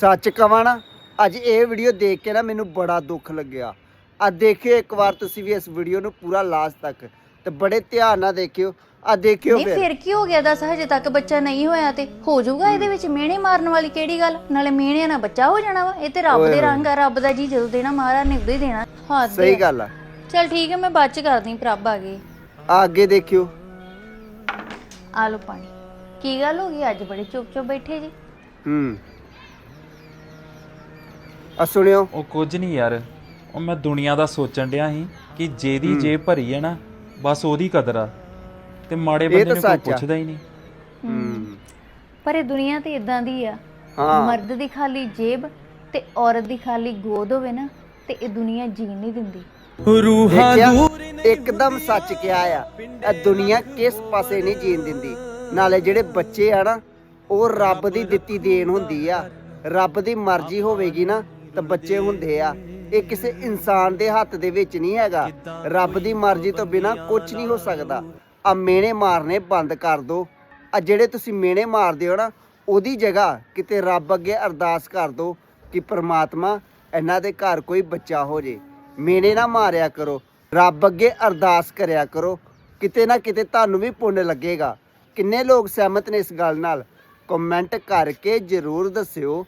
ਸੱਚ ਕਵਾਂ ਨਾ ਅੱਜ ਇਹ ਵੀਡੀਓ ਦੇਖ ਕੇ ਨਾ ਮੈਨੂੰ ਬੜਾ ਦੁੱਖ ਲੱਗਿਆ। ਆ ਦੇਖਿਓ ਇੱਕ ਵਾਰ ਤੁਸੀਂ ਵੀ ਇਸ ਵੀਡੀਓ ਨੂੰ ਪੂਰਾ ਲਾਸਟ ਤੱਕ ਤੇ ਬੜੇ ਧਿਆਨ ਨਾਲ ਦੇਖਿਓ। ਆ ਦੇਖਿਓ ਨਹੀਂ ਫਿਰ। ਫਿਰ ਕੀ ਹੋ ਗਿਆ ਦੱਸ ਹਜੇ ਤੱਕ ਬੱਚਾ ਨਹੀਂ ਹੋਇਆ ਤੇ ਹੋ ਜਾਊਗਾ ਇਹਦੇ ਵਿੱਚ ਮਿਹਣੇ ਮਾਰਨ ਵਾਲੀ ਕਿਹੜੀ ਗੱਲ? ਨਾਲੇ ਮਿਹਣੇ ਨਾਲ ਬੱਚਾ ਹੋ ਜਾਣਾ ਵਾ ਇਹ ਤੇ ਰੱਬ ਦੇ। ਰੰਗ ਆ ਰੱਬ ਦਾ ਜੀ ਜਦੋਂ ਦੇਣਾ ਮਹਾਰਾਜ ਨੇ ਉਦੋਂ ਹੀ ਦੇਣਾ। ਹੱਦ ਸਹੀ। ਗੱਲ ਆ। ਚਲ ਠੀਕ ਹੈ ਮੈਂ ਬਾਅਦ ਚ ਕਰਦੀ ਪ੍ਰਭ ਆ ਗਈ ਆ ਅੱਗੇ ਦੇਖਿਓ। ਆ ਲਓ ਪਾਣੀ। ਕੀ ਗੱਲ ਹੋ ਗਈ? ਅੱਜ ਬੜੇ ਚੁੱਪ ਚੁੱਪ ਬੈਠੇ ਜੀ। ਹੂੰ। ਆ ਸੁਣਿਓ। ਉਹ ਕੁਝ ਨਹੀਂ ਯਾਰ। ਉਹ ਮੈਂ ਦੁਨੀਆ ਦਾ ਸੋਚਣ ਡਿਆ ਸੀ ਕਿ ਜਿਹਦੀ ਜੇਬ ਭਰੀ ਹੈ ਨਾ ਬਸ ਉਹਦੀ ਕਦਰ ਆ। ਤੇ ਮਾੜੇ ਇਹ ਬੰਦੇ ਤਾਂ ਨੂੰ ਕੋਈ ਸੱਚ ਆ। ਪੁੱਛਦਾ ਹੀ ਨਹੀਂ। ਹੂੰ। ਪਰ ਇਹ ਦੁਨੀਆ ਤੇ ਇਦਾਂ ਦੀ ਆ। ਹਾਂ। ਮਰਦ ਦੀ ਖਾਲੀ ਜੇਬ ਤੇ ਔਰਤ ਦੀ ਖਾਲੀ ਗੋਦ ਹੋਵੇ ਨਾ ਤੇ ਇਹ ਦੁਨੀਆ ਜੀਣ ਨਹੀਂ ਦਿੰਦੀ। ਦੇਖਿਆ? ਇੱਕਦਮ ਸੱਚ ਕਿਹਾ ਆ ਇਹ ਦੁਨੀਆ ਕਿਸ ਪਾਸੇ ਨਹੀਂ ਜੀਣ ਦਿੰਦੀ। ਨਾਲੇ ਜਿਹੜੇ ਬੱਚੇ ਆ ਨਾ ਉਹ ਰੱਬ ਦੀ ਦਿੱਤੀ ਦੇਣ ਹੁੰਦੀ ਆ। ਰੱਬ ਦੀ ਮਰਜ਼ੀ ਹੋਵੇਗੀ ਨਾ ਤਾਂ ਬੱਚੇ ਹੁੰਦੇ ਆ। ਇਹ ਕਿਸੇ ਇਨਸਾਨ ਦੇ ਹੱਥ ਦੇ ਵਿੱਚ ਨਹੀਂ ਹੈਗਾ। ਰੱਬ ਦੀ ਮਰਜ਼ੀ ਤੋਂ ਬਿਨਾ ਕੁਝ ਨਹੀਂ ਹੋ ਸਕਦਾ। ਆ ਮੇਨੇ ਮਾਰਨੇ ਬੰਦ ਕਰ ਦੋ। ਆ ਜਿਹੜੇ ਤੁਸੀਂ ਮੇਨੇ ਮਾਰਦੇ ਹੋ ਨਾ, ਉਹਦੀ ਜਗ੍ਹਾ ਕਿਤੇ ਰੱਬ ਅੱਗੇ ਅਰਦਾਸ ਕਰ ਦੋ ਕਿ ਪ੍ਰਮਾਤਮਾ, ਇਹਨਾਂ ਦੇ ਘਰ ਕੋਈ ਬੱਚਾ ਹੋ ਜੇ। ਮੇਨੇ ਨਾ ਮਾਰਿਆ ਕਰੋ। ਰੱਬ ਅੱਗੇ ਅਰਦਾਸ ਕਰਿਆ ਕਰੋ। ਕਿਤੇ ਨਾ ਕਿਤੇ ਤੁਹਾਨੂੰ ਵੀ ਪੁੰਨ ਲੱਗੇਗਾ। ਕਿੰਨੇ ਲੋਕ ਸਹਿਮਤ ਨੇ ਇਸ ਗੱਲ ਨਾਲ? ਕਮੈਂਟ ਕਰਕੇ ਜਰੂਰ ਦੱਸਿਓ।